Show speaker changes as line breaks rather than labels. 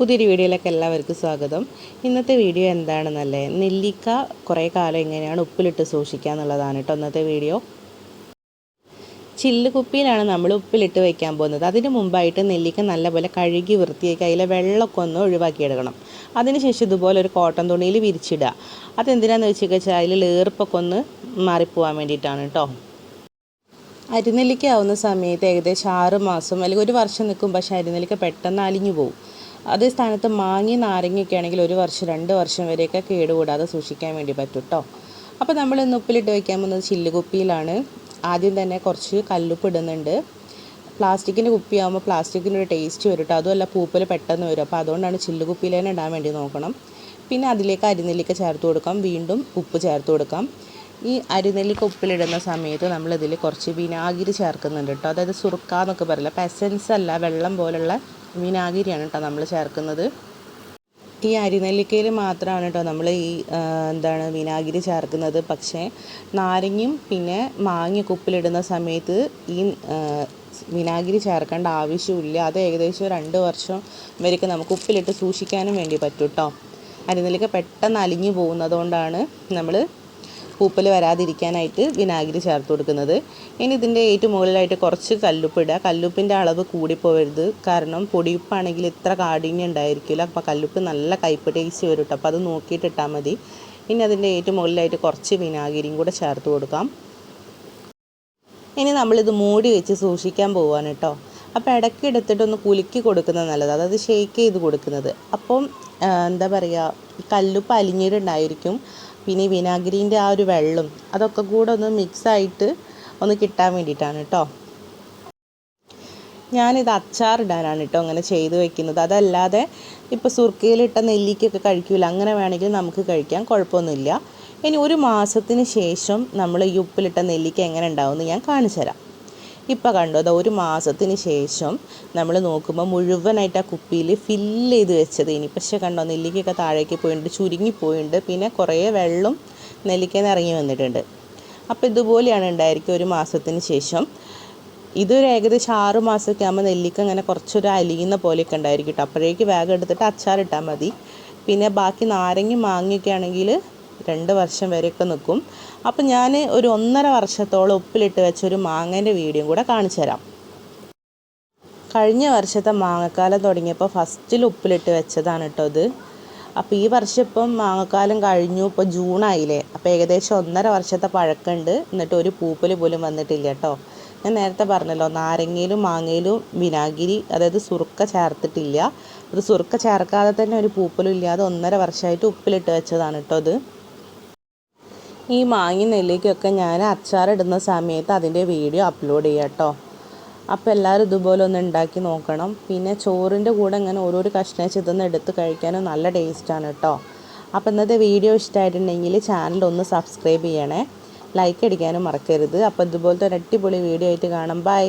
പുതിയൊരു വീഡിയോയിലേക്ക് എല്ലാവർക്കും സ്വാഗതം. ഇന്നത്തെ വീഡിയോ എന്താണെന്നല്ലേ? നെല്ലിക്ക കുറേ കാലം എങ്ങനെയാണ് ഉപ്പിലിട്ട് സൂക്ഷിക്കുക എന്നുള്ളതാണ് കേട്ടോ ഇന്നത്തെ വീഡിയോ. ചില്ല് കുപ്പിയിലാണ് നമ്മൾ ഉപ്പിലിട്ട് വയ്ക്കാൻ പോകുന്നത്. അതിന് മുമ്പായിട്ട് നെല്ലിക്ക നല്ലപോലെ കഴുകി വൃത്തിയാക്കി അതിലെ വെള്ളമൊക്കെ ഒന്ന് ഒഴിവാക്കിയെടുക്കണം. അതിനുശേഷം ഇതുപോലെ ഒരു കോട്ടൺ തുണിയിൽ വിരിച്ചിടുക. അതെന്തിനാന്ന് വെച്ച് കഴിച്ചാൽ അതിൽ ഏർപ്പൊക്കെ ഒന്ന് മാറിപ്പോവാൻ വേണ്ടിയിട്ടാണ് കേട്ടോ. അരിനെല്ലിക്ക ആവുന്ന സമയത്ത് ഏകദേശം ആറ് മാസം അല്ലെങ്കിൽ ഒരു വർഷം നിൽക്കും. പക്ഷേ അരിനെല്ലിക്ക പെട്ടെന്ന് അലിഞ്ഞു പോകും അതേ സ്ഥാനത്ത് മാങ്ങി നാരങ്ങയൊക്കെ ആണെങ്കിൽ ഒരു വർഷം രണ്ട് വർഷം വരെയൊക്കെ കേടുകൂടാതെ സൂക്ഷിക്കാൻ വേണ്ടി പറ്റും കേട്ടോ അപ്പോൾ നമ്മൾ ഇന്ന് ഉപ്പിലിട്ട് വയ്ക്കാൻ പോകുന്നത് ചില്ലുകുപ്പിയിലാണ്. ആദ്യം തന്നെ കുറച്ച് കല്ലുപ്പ് ഇടുന്നുണ്ട്. പ്ലാസ്റ്റിക്കിന്റെ കുപ്പിയാകുമ്പോൾ പ്ലാസ്റ്റിക്കിന്റെ ഒരു ടേസ്റ്റ് വരും കേട്ടോ അതുമല്ല പൂപ്പൽ പെട്ടെന്ന് വരും. അപ്പോൾ അതുകൊണ്ടാണ് ചില്ലുകുപ്പിയിൽ തന്നെ ഇടാൻ വേണ്ടി നോക്കണം. പിന്നെ അതിലേക്ക് അരിനെല്ലിക്ക ചേർത്ത് കൊടുക്കാം. വീണ്ടും ഉപ്പ് ചേർത്ത് കൊടുക്കാം. ഈ അരിനെല്ലിക്ക ഉപ്പിലിടുന്ന സമയത്ത് നമ്മളിതിൽ കുറച്ച് വിനാഗിരി ചേർക്കുന്നുണ്ട് കേട്ടോ അതായത് സുറുക്ക എന്നൊക്കെ പറയില്ല. അപ്പോൾ എസൻസ് അല്ല വെള്ളം പോലുള്ള വിനാഗിരിയാണ് കേട്ടോ നമ്മൾ ചേർക്കുന്നത്. ഈ അരിനെല്ലിക്കയിൽ മാത്രമാണ് കേട്ടോ നമ്മൾ ഈ എന്താണ് വിനാഗിരി ചേർക്കുന്നത്. പക്ഷേ നാരങ്ങയും പിന്നെ മാങ്ങയൊക്കെ കുപ്പിലിടുന്ന സമയത്ത് ഈ വിനാഗിരി ചേർക്കേണ്ട ആവശ്യമില്ല. അത് ഏകദേശം രണ്ട് വർഷം വരെയൊക്കെ നമുക്ക് ഉപ്പിലിട്ട് സൂക്ഷിക്കാനും വേണ്ടി പറ്റും കേട്ടോ അരിനെല്ലിക്ക പെട്ടെന്ന് അലിഞ്ഞു പോകുന്നതുകൊണ്ടാണ് നമ്മൾ പൂപ്പൽ വരാതിരിക്കാനായിട്ട് വിനാഗിരി ചേർത്ത് കൊടുക്കുന്നത്. ഇനി ഇതിന്റെ ഏറ്റവും മുകളിലായിട്ട് കുറച്ച് കല്ലുപ്പ് ഇടുക. കല്ലുപ്പിന്റെ അളവ് കൂടിപ്പോവരുത്. കാരണം പൊടിയുപ്പാണെങ്കിൽ ഇത്ര കാഠിന്യം ഉണ്ടായിരിക്കില്ല. അപ്പോൾ കല്ലുപ്പ് നല്ല കയ്പ്പ് ടേസ്റ്റ് വരും കേട്ടോ അപ്പോൾ അത് നോക്കിയിട്ട് ഇട്ടാൽ മതി. ഇനി അതിന്റെ ഏറ്റവും മുകളിലായിട്ട് കുറച്ച് വിനാഗിരിയും കൂടെ ചേർത്ത് കൊടുക്കാം. ഇനി നമ്മളിത് മൂടി വെച്ച് സൂക്ഷിക്കാൻ പോവാണ് കേട്ടോ അപ്പോൾ ഇടയ്ക്ക് എടുത്തിട്ടൊന്ന് കുലുക്കി കൊടുക്കുന്നത് നല്ലത്. അതായത് ഷേക്ക് ചെയ്ത് കൊടുക്കുന്നത്. അപ്പം എന്താ പറയുക കല്ലുപ്പ് അലിഞ്ഞിട്ടുണ്ടായിരിക്കും. പിന്നെ ഈ വിനാഗിരീന്റെ ആ ഒരു വെള്ളം അതൊക്കെ കൂടെ ഒന്ന് മിക്സായിട്ട് ഒന്ന് കിട്ടാൻ വേണ്ടിയിട്ടാണ് കേട്ടോ. ഞാനിത് അച്ചാറിടാനാണ് കേട്ടോ അങ്ങനെ ചെയ്തു വെക്കുന്നത്. അതല്ലാതെ ഇപ്പോൾ സുർക്കയിലിട്ട നെല്ലിക്കൊക്കെ കഴിക്കില്ല അങ്ങനെ വേണമെങ്കിൽ നമുക്ക് കഴിക്കാം. കുഴപ്പമൊന്നുമില്ല. ഇനി ഒരു മാസത്തിന് ശേഷം നമ്മൾ ഈ ഉപ്പിലിട്ട നെല്ലിക്ക എങ്ങനെ ഉണ്ടാവുമെന്ന് ഞാൻ കാണിച്ചു തരാം ഇപ്പോൾ കണ്ടോ അതാ ഒരു മാസത്തിന് ശേഷം നമ്മൾ നോക്കുമ്പോൾ മുഴുവനായിട്ട് ആ കുപ്പിയിൽ ഫില്ല് ചെയ്ത് വെച്ചത് ഇനി. പക്ഷേ കണ്ടോ നെല്ലിക്കയൊക്കെ താഴേക്ക് പോയിട്ടുണ്ട് ചുരുങ്ങിപ്പോയിട്ടുണ്ട് പിന്നെ കുറേ വെള്ളം നെല്ലിക്കയിൽ ഇറങ്ങി വന്നിട്ടുണ്ട്. അപ്പോൾ ഇതുപോലെയാണ് ഉണ്ടായിരിക്കുക ഒരു മാസത്തിന് ശേഷം. ഇതൊരു ഏകദേശം ആറ് മാസമൊക്കെ ആകുമ്പോൾ നെല്ലിക്ക അങ്ങനെ കുറച്ചൊരു അലിയുന്ന പോലെയൊക്കെ ഉണ്ടായിരിക്കും കേട്ടോ. അപ്പോഴേക്ക് വേഗം എടുത്തിട്ട് അച്ചാറിട്ടാൽ മതി. പിന്നെ ബാക്കി നാരങ്ങ മാങ്ങയൊക്കെ ആണെങ്കിൽ രണ്ട് വർഷം വരെയൊക്കെ നിൽക്കും. അപ്പം ഞാൻ ഒരു ഒന്നര വർഷത്തോളം ഉപ്പിലിട്ട് വെച്ച ഒരു മാങ്ങേന്റെ വീഡിയോ കൂടെ കാണിച്ചു തരാം. കഴിഞ്ഞ വർഷത്തെ മാങ്ങക്കാലം തുടങ്ങിയപ്പോൾ ഫസ്റ്റിൽ ഉപ്പിലിട്ട് വെച്ചതാണ് കേട്ടോ ഇത്. അപ്പോൾ ഈ വർഷം ഇപ്പം മാങ്ങക്കാലം കഴിഞ്ഞു ഇപ്പോൾ ജൂണായില്ലേ? അപ്പോൾ ഏകദേശം ഒന്നര വർഷത്തെ പഴക്കമുണ്ട്. എന്നിട്ട് ഒരു പൂപ്പൽ പോലും വന്നിട്ടില്ല കേട്ടോ. ഞാൻ നേരത്തെ പറഞ്ഞല്ലോ നാരങ്ങയിലും മാങ്ങയിലും വിനാഗിരി അതായത് സുറുക്ക ചേർത്തിട്ടില്ല. അത് സുറുക്ക ചേർക്കാതെ തന്നെ ഒരു പൂപ്പലും ഇല്ലാതെ ഒന്നര വർഷമായിട്ട് ഉപ്പിലിട്ട് വെച്ചതാണ് കേട്ടോ ഇത്. ഈ മാങ്ങി നെല്ലിക്കൊക്കെ ഞാൻ അച്ചാറിടുന്ന സമയത്ത് അതിന്റെ വീഡിയോ അപ്ലോഡ് ചെയ്യാം കേട്ടോ അപ്പോൾ എല്ലാവരും ഇതുപോലെ ഒന്ന് ഉണ്ടാക്കി നോക്കണം. പിന്നെ ചോറിന്റെ കൂടെ ഇങ്ങനെ ഓരോരോ കഷ്ണം ചിതന്ന് എടുത്ത് കഴിക്കാനും നല്ല ടേസ്റ്റാണ് കേട്ടോ അപ്പോൾ ഇന്നത്തെ വീഡിയോ ഇഷ്ടമായിട്ടുണ്ടെങ്കിൽ ചാനൽ ഒന്ന് സബ്സ്ക്രൈബ് ചെയ്യണേ. ലൈക്ക് അടിക്കാനും മറക്കരുത്. അപ്പോൾ ഇതുപോലത്തെ ഒരു അടിപൊളി വീഡിയോ ആയിട്ട് കാണാം. ബൈ